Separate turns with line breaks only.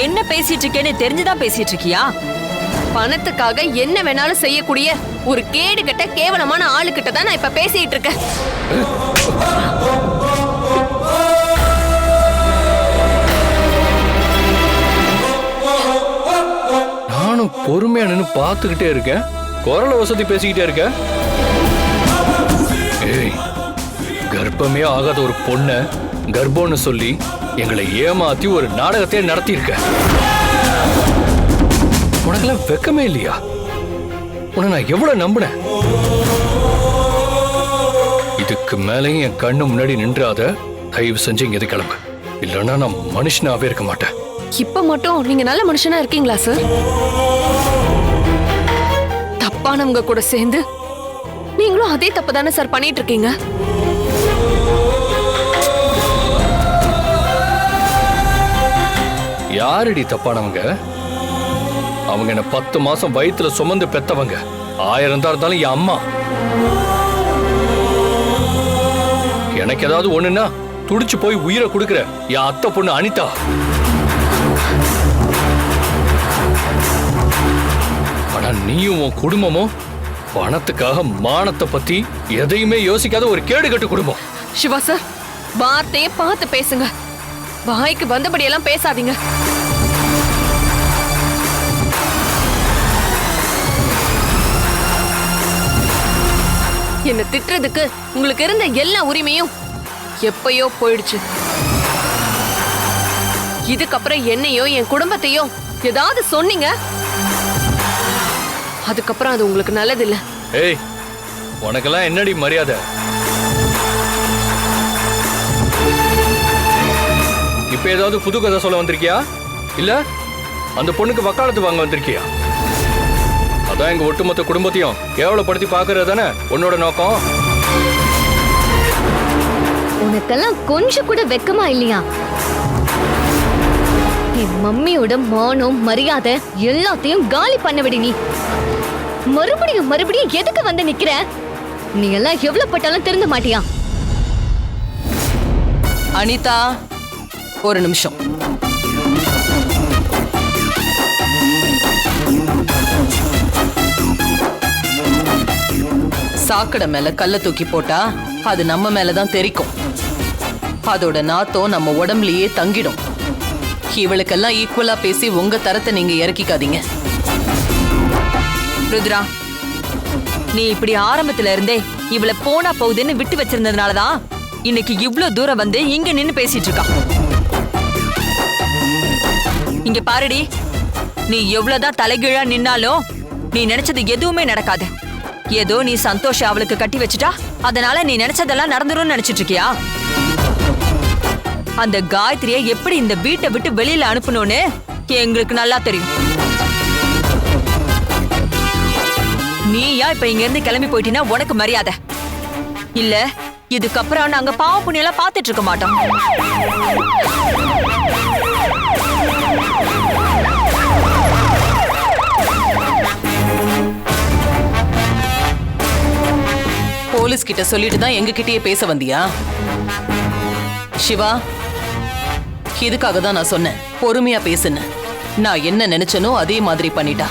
என்ன பேசிட்டு இருக்கேன்னு தெரிஞ்சுதான் பேசிட்டு இருக்கியா?
பணத்துக்காக என்ன வேணாலும் செய்யக்கூடிய ஒரு கேடு கட்ட கேவலமான ஆளுகிட்ட தான் நான் இப்ப பேசிட்டு இருக்கேன்.
நானும் பொறுமையா பார்த்துக்கிட்டே இருக்கேன். குரல வசதி பேசிக்கிட்டே இருக்க ஏய் கர்ப்பமே ஆகாத ஒரு பொண்ணை கர்ப்பம்னு சொல்லி எங்களை ஏமாத்தி ஒரு நாடகத்தையே நடத்தியிருக்க. உனக்கெல்லாம் வெக்கமே இல்லையா? உன்னை நான் எவ்வளவு நம்பினேன்? இதுக்கு மேலேயும் என் கண்ணு முன்னாடி நின்றாத தயவு செஞ்சு இங்க கிளம்பு. இல்லைன்னா நான் மனுஷனாவே இருக்க மாட்டேன்.
இப்ப மட்டும் நீங்க நல்ல மனுஷனா இருக்கீங்களா சார் தப்பானவங்க கூட சேர்ந்து நீங்களும் அதே தப்பு தானே சார் பண்ணிட்டு இருக்கீங்க?
யாரடி தப்பானவங்க? அவங்க என்ன பத்து மாசம் வயித்துல சுமந்து பெத்தவங்க. ஆயிரம் தான் இருந்தாலும் என் அம்மா. எனக்கு ஏதாவது ஒண்ணுன்னா துடிச்சு போய் உயிரை கொடுக்குற என் அத்தை பொண்ணு அனிதா. ஆனா நீயும் உன் குடும்பமும் பணத்துக்காக மானத்தை பத்தி எதையுமே யோசிக்காத ஒரு கேடுகட்டு குடும்பம்.
சிவா சார் வார்த்தையே பார்த்து பேசுங்க. வாய்க்கு வந்தபடியெல்லாம் பேசாதீங்க. என்ன திட்டுறதுக்கு உங்களுக்கு இருந்த எல்லா உரிமையும் எப்பயோ போயிடுச்சு. இதுக்கப்புறம் என்னையோ என் குடும்பத்தையோ ஏதாவது சொன்னீங்க? அதுக்கப்புறம் அது உங்களுக்கு நல்லதில்ல.
ஏய் உனக்கெல்லாம் என்னடி மரியாதை? இப்ப ஏதாவது புது கதை சொல்ல வந்திருக்கியா? இல்ல அந்த பொண்ணுக்கு வக்காலத்து வாங்க வந்திருக்கியா? அதான் எங்க ஒட்டுமொத்த குடும்பத்தையும் கேவலப்படுத்தி பாக்குறது தானே உன்னோட நோக்கம்?
உனக்கெல்லாம் கொஞ்சம் கூட வெக்கமா இல்லையா? என் மம்மியோட மானம் மரியாதை எல்லாத்தையும் காலி பண்ண விடு நீ. மறுபடியும் மறுபடியும் எதுக்கு வந்து நிக்கிற? நீ எல்லாம் எவ்வளவு பட்டாலும் திருந்த மாட்டியா?
அனிதா ஒரு நிமிஷம். சாக்கடை மேல கல்ல தூக்கி போட்டா அது நம்ம மேலதான் தெரிக்கும். அதோட நாத்தம் நம்ம உடம்புலயே தங்கிடும். இவளுக்கெல்லாம் ஈக்குவலா பேசி உங்க தரத்தை நீங்க இறக்கிக்காதீங்க.
ருத்ரா நீ இப்படி ஆரம்பத்துல இருந்தே இவள போனா போகுதுன்னு விட்டு வச்சிருந்ததுனாலதான் இன்னைக்கு இவ்ளோ தூரம் வந்து இங்க நின்னு பேசிட்டு இருக்கா. இங்க பாருடி நீ எவ்வளவுதான் தலைகீழா நின்னாலும் நீ நினைச்சது எதுவுமே நடக்காது. ஏதோ நீ சந்தோஷம் அவளுக்கு கட்டி வச்சுட்டா? அதனால நீ நினைச்சதெல்லாம் நடந்துரும்னு நினைச்சிட்டு இருக்கியா? அந்த காயத்ரிய எப்படி இந்த வீட்டை விட்டு வெளியில அனுப்பணும்னு எங்களுக்கு நல்லா தெரியும். நீயா இப்ப இங்க இருந்து கிளம்பி போயிட்டீங்கன்னா உனக்கு மரியாதை. இல்ல இதுக்கப்புறம் நாங்க பாவ புண்ணியெல்லாம் பார்த்துட்டு இருக்க மாட்டோம்.
போலீஸ் கிட்ட சொல்லிட்டு தான் எங்ககிட்டயே பேச வந்தியா? சிவா இதுக்காக தான் நான் சொன்னேன். பொறுமையா பேசுன நான் என்ன நினைச்சனோ அதே மாதிரி பண்ணிட்டா.